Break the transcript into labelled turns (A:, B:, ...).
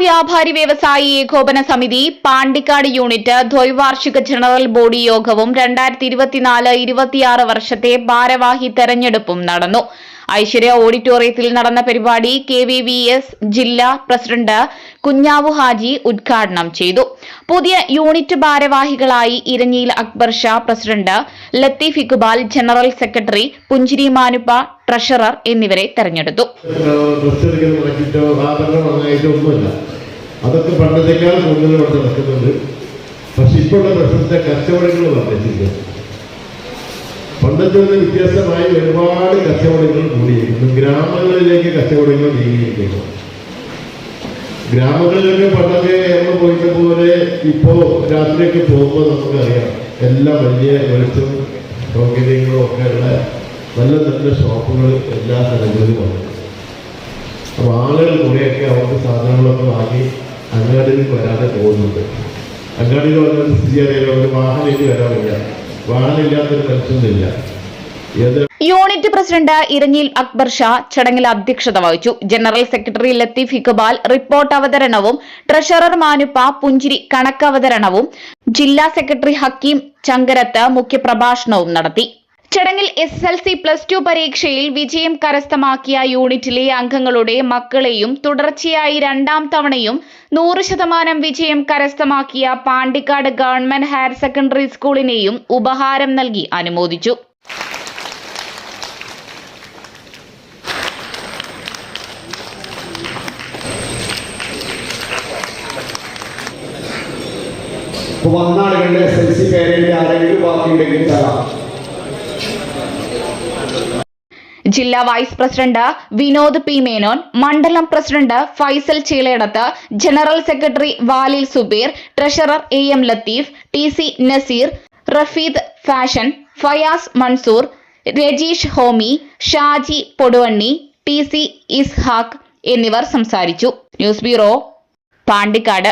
A: വ്യാപാരി വ്യവസായി ഏകോപന സമിതി പാണ്ടിക്കാട് യൂണിറ്റ് ദ്വൈവാർഷിക ജനറൽ ബോഡി യോഗവും രണ്ടായിരത്തി ഇരുപത്തിനാല് ഇരുപത്തിയാറ് വർഷത്തെ ഭാരവാഹി തെരഞ്ഞെടുപ്പും നടന്നു. ഐശ്വര്യ ഓഡിറ്റോറിയത്തിൽ നടന്ന പരിപാടി കെ വി വി എസ് ജില്ലാ പ്രസിഡന്റ് കുഞ്ഞാവു ഹാജി ഉദ്ഘാടനം ചെയ്തു. പുതിയ യൂണിറ്റ് ഭാരവാഹികളായി Eranhiyil Akbar Shah president Latheef Iqbal general secretary Punchiri Manuppa treasurer എന്നിവരെ തെരഞ്ഞെടുത്തു.
B: അതൊക്കെ നടക്കുന്നുണ്ട്. പക്ഷെ ഇപ്പോഴുള്ള പ്രശ്നത്തെ കച്ചവടങ്ങൾ പണ്ടത്തെ നിന്ന് വ്യത്യാസമായി ഒരുപാട് കച്ചവടങ്ങൾ കൂടിയിരിക്കുന്നു ഗ്രാമങ്ങളിലേക്ക് കച്ചവടങ്ങൾ നീങ്ങിയിരിക്കുന്നു. ഗ്രാമങ്ങളിലൊക്കെ പണ്ടൊക്കെ നമ്മൾ പോയിട്ട് പോലെ ഇപ്പോ രാത്രിയൊക്കെ പോകുമ്പോൾ നമുക്കറിയാം എല്ലാം വലിയ വെളിച്ചം സൗകര്യങ്ങളും ഒക്കെ ഉള്ള നല്ല നല്ല ഷോപ്പുകൾ എല്ലാ സ്ഥലങ്ങളിലും വന്നു അപ്പോൾ ആളുകൾ കുറേയൊക്കെ അവർക്ക് സാധനങ്ങളൊക്കെ വാങ്ങി അങ്ങാടിയിൽ വരാതെ പോകുന്നുണ്ട്. അങ്ങാടിയിൽ വന്ന സ്ഥിതി അറിയാലോ ഒരു വാഹനത്തിൽ വരാൻ വയ്യ.
A: യൂണിറ്റ് പ്രസിഡന്റ് ഇരഞ്ഞിൽ അക്ബർ ഷാ ചടങ്ങിൽ അധ്യക്ഷത വഹിച്ചു. General secretary Latheef Iqbal report അവതരണവും ട്രഷറർ മാനുപ്പ പുഞ്ചിരി കണക്കവതരണവും ജില്ലാ സെക്രട്ടറി ഹക്കീം ചങ്കരത്ത് മുഖ്യപ്രഭാഷണവും നടത്തി. ചടങ്ങിൽ S L C plus two പരീക്ഷയിൽ വിജയം കരസ്ഥമാക്കിയ യൂണിറ്റിലെ അംഗങ്ങളുടെ മക്കളെയും തുടർച്ചയായി രണ്ടാം തവണയും നൂറ് ശതമാനം വിജയം കരസ്ഥമാക്കിയ പാണ്ടിക്കാട് ഗവൺമെന്റ് ഹയർ സെക്കൻഡറി സ്കൂളിനെയും ഉപഹാരം നൽകി അനുമോദിച്ചു.
C: ആരെങ്കിലും ബാക്കിയുണ്ടെങ്കിൽ തരാം.
A: ജില്ലാ vice president Vinod P Menon മണ്ഡലം president Faisal Cheelayadath general secretary Valil Subeer treasurer A M Latheef T C Naseer Rafeed fashion Fayas Mansoor Rajeesh Homi Shaji Poduvanni T C Ishaq എന്നിവർ സംസാരിച്ചു. News bureau Pandikkad.